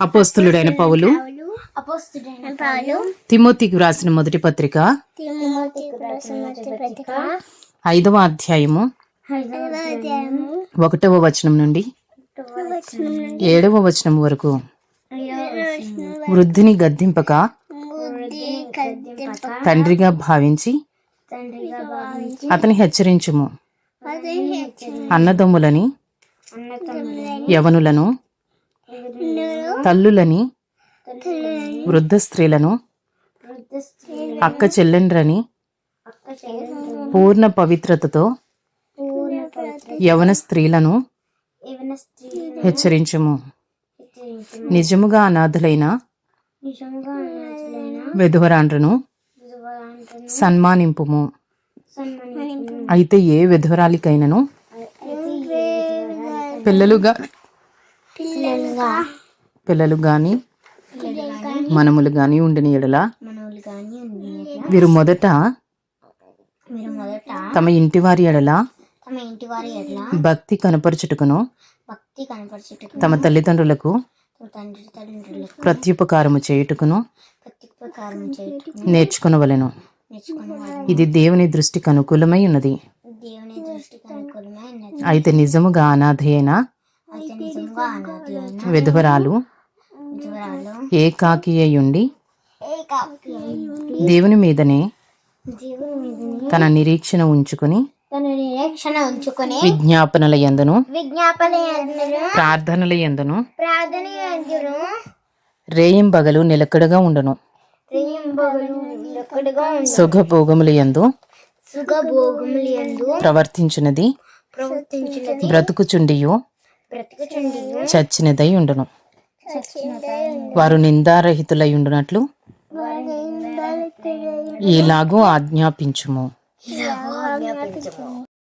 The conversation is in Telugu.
అపోస్తులుడైన పౌలు తిమోతికి వ్రాసిన మొదటి పత్రిక తిమోతికి రాసిన మొదటి పత్రిక ఐదవ అధ్యాయము ఒకటవ వచనం నుండి ఏడవ వచనం వరకు వృద్ధిని గద్దింపక తండ్రిగా భావించి అతని హెచ్చరించుము. అన్నదమ్ములని యవనులను తల్లులని వృద్ధ స్త్రీలను అక్క చెల్లెండ్రని పూర్ణ పవిత్రతతో యవన స్త్రీలను హెచ్చరించుము. హెచ్చరించు నిజముగా అనాథులైన విధవరాండ్రను సన్మానింపుము. సన్మానింపు అయితే ఏ విధవరాలికైనను పిల్లలుగా పిల్లలుగా పిల్లలు గాని మనములు గాని ఉండిన ఎడల కానీ వీరు మొదట తమ ఇంటి వారి ఎడ్ల భక్తి కనపరచుటకును తమ తల్లిదండ్రులకు ప్రత్యుపకారము చేయుటకును నేర్చుకునవలెను. ఇది దేవుని దృష్టికి అనుకూలమై ఉన్నది. అయితే నిజముగా అనాథ అయిన విధవరాలు ఏకాకి అయ్యుండి? దేవుని మీదనే తన నిరీక్షణ ఉంచుకుని తన నిరీక్షణ ఉంచుకొని విజ్ఞాపనల విజ్ఞాపన అందును ప్రార్థనల ప్రార్థన అందును రేయింబగలు నిలకడగా ఉండును. సుఖభోగముల యందు సుఖ భోగములు ఎందు ప్రవర్తించినది ప్రవర్తించినది బ్రతుకుచుండియు బ్రతుకుచుండి చచ్చినదై ఉండును. వారు నిందారహితులై ఉండునట్లు ఈలాగూ ఆజ్ఞాపించము.